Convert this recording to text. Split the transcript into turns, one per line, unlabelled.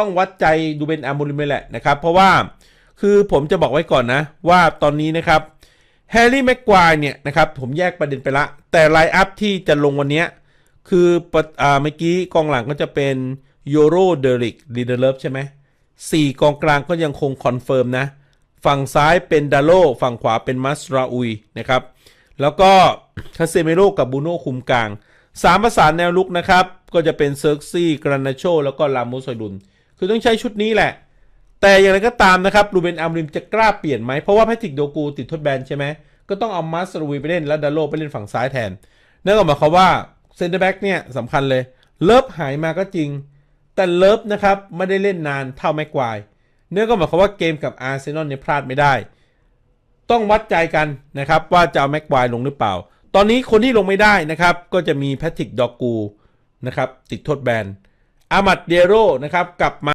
ต้องวัดใจดูเบนอามูริเลยแหละนะครับ เพราะว่าคือผมจะบอกไว้ก่อนนะ ว่าตอนนี้นะครับแฮร์รี่แม็กควายเนี่ยนะครับผมแยกประเด็นไปละ แต่ไลน์อัพที่จะลงวันนี้คืออ่าเมื่อกี้กองหลังก็จะเป็นโยโรเดริกลีเดอร์เลฟใช่ไหมสี่กองกลางก็ยังคงคอนเฟิร์มนะ ฝั่งซ้ายเป็นดาโลฝั่งขวาเป็นมัสราอุยนะครับ แล้วก็คาเซเมโรกับบูโน่คุมกลางสามประสานแนวลุกนะครับ ก็จะเป็นเซิร์กซี่กรานาโชแล้วก็ลามูสอยดุน คือต้องใช้ชุดนี้แหละ แต่อย่างไรก็ตามนะครับรูเบนอัมริมจะกล้าเปลี่ยนไหม เพราะว่าแพทริกโดกูติดทดแบนใช่ไหมก็ต้องเอามัสราอุยไปเล่นแล้วดาโลไปเล่นฝั่งซ้ายแทนนั่นก็หมายความว่าเซนเตอร์แบ็กเนี่ยสำคัญเลย เลิฟหายมาก็จริง แต่เลิฟนะครับไม่ได้เล่นนานเท่าแม็กควายเนื่อก็หมายความว่าเกมกับอาร์เซนอลเนี่ยพลาดไม่ได้ ต้องวัดใจกันนะครับว่าจะเอาแม็กควายลงหรือเปล่า ตอนนี้คนที่ลงไม่ได้นะครับก็จะมีแพทริกดอกูนะครับติดโทษแบน อามัดเดโรนะครับกลับมา